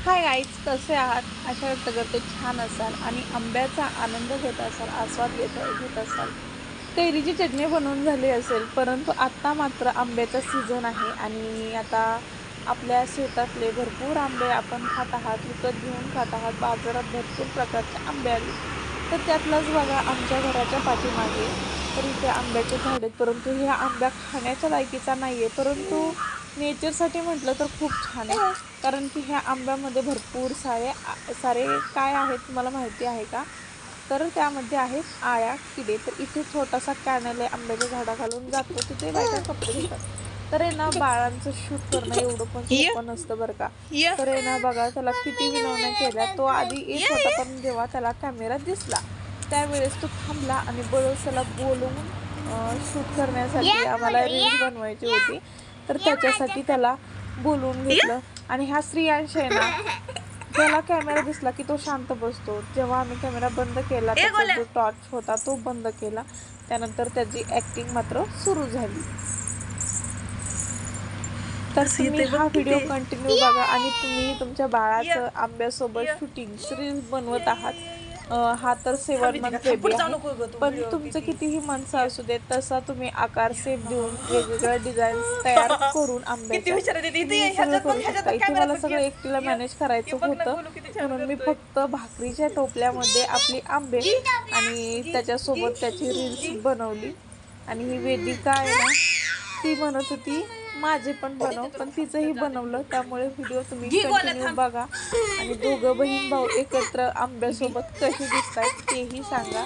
हाय eyes कसे आहात? अशा व्यक्त करते छान असाल आणि आंब्याचा आनंद घेत असाल आस्वाद घेत घेत असाल. कैरीची चटणी बनवून झाली असेल परंतु आत्ता मात्र आंब्याचा सीझन आहे आणि आता आपल्या शेतातले भरपूर आंबे आपण खात आहात विकत घेऊन खात आहात. बाजारात भरपूर प्रकारचे आंबे आले तर त्यातलाच बघा आमच्या घराच्या पाठीमागे तर इथे आंब्याचे झाड आहेत. परंतु ह्या आंब्या खाण्याच्या लायकीचा नाही आहे परंतु नेचरसाठी म्हटलं तर खूप छान आहे. कारण की ह्या आंब्यामध्ये भरपूर सारे सारे काय आहेत तुम्हाला माहिती आहे का? तर त्यामध्ये आहेत आळ्या किडे. तर इथे छोटासा कॅनल आहे आंब्याच्या झाडाखालून जातो. तिथे बायका कपडे घेतात. तर आहे ना बाळांचं शूट करणं एवढं पण सोपं नसतं बरं का. तर आहे ना बघा त्याला किती विनवण्या केल्या. तो आधी येत होता पण जेव्हा त्याला कॅमेरा दिसला त्यावेळेस तो थांबला आणि बळच त्याला बोलवून शूट करण्यासाठी आम्हाला रील्स बनवायची होती. तर त्याच्यासाठी त्याला बोलवून घेतलं. आणि ह्या स्त्रियांश आहे ना त्याला कॅमेरा दिसला की तो शांत बसतो. जेव्हा आम्ही कॅमेरा बंद केला त्याचा जो टॉर्च होता तो बंद केला. त्यानंतर त्याची ऍक्टिंग मात्र सुरू झाली. तर तुम्ही हा व्हिडिओ कंटिन्यू बघा आणि तुम्ही तुमच्या बाळाचं आंब्यासोबत शूटिंग रील्स बनवत आहात. हा तर सेवन मंथ बेबी आहे. पण तुमचं कितीही माणसं असू देत तसा तुम्ही आकार सेप देऊन वेगवेगळ्या डिझाईन तयार करून आंब्याच्या मी सगळं करू शकता इथे मला सगळं एकटीला मॅनेज करायचं होतं. म्हणून मी फक्त भाकरीच्या टोपल्यामध्ये आपली आंबे आणि त्याच्यासोबत त्याची रील्स बनवली. आणि ही वेदिका आहे ना ती म्हणत होती माझे पण बनव पण तिचंही बनवलं त्यामुळे व्हिडिओ तुम्ही कंटिन्यू बघा. आणि दोघं बहीण भाऊ एकत्र आंब्यासोबत कसे दिसत आहेत तेही सांगा.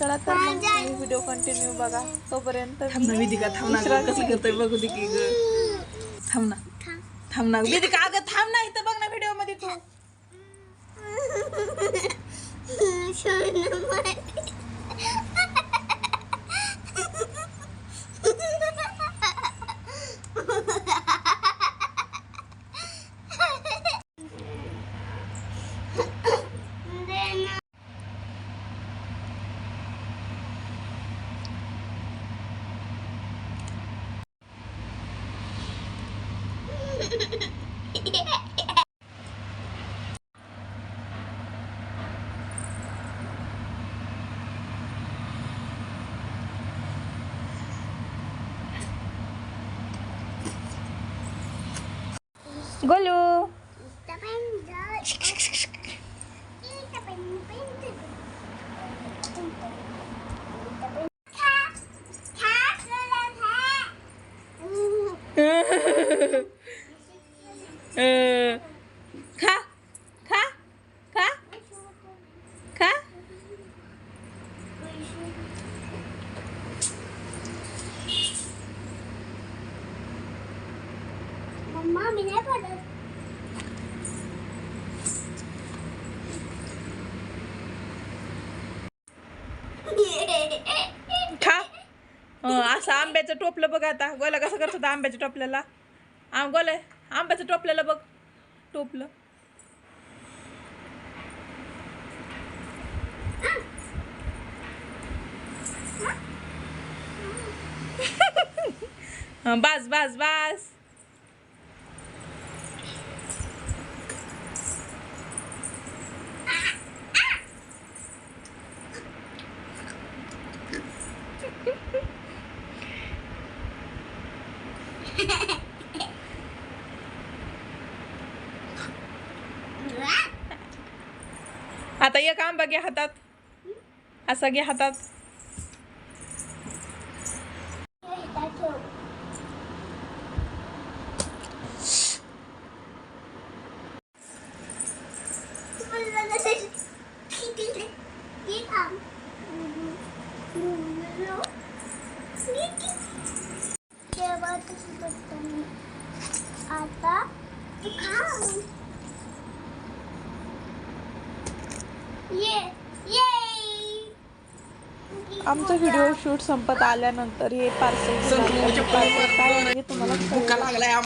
चला तर मग तुम्ही व्हिडिओ कंटिन्यू बघा. तोपर्यंत थांब ना मी वेदिका थांब ना विश्रांती कसं करतोय बघू दे की थांब ना. थांब ना. वेदिका अगं थांब ना इथं बघ ना व्हिडिओमध्ये तू. गोलू। अं, खा खा खा खा मम्मा मी नाही पडत खा अं, असं आंब्याचं टोपलं बघ आता. गोला कसं करत होता आंब्याच्या टोपल्याला? आ गोले आंब्याचं टोपल्याला बघ. टोपलं. बस बस बस. आता एक आंबा घे हातात. असा घे हातात. आता तू खा ये ये आमचं व्हिडिओ शूट संपत आल्यानंतर हे पार्सल हे तुम्हाला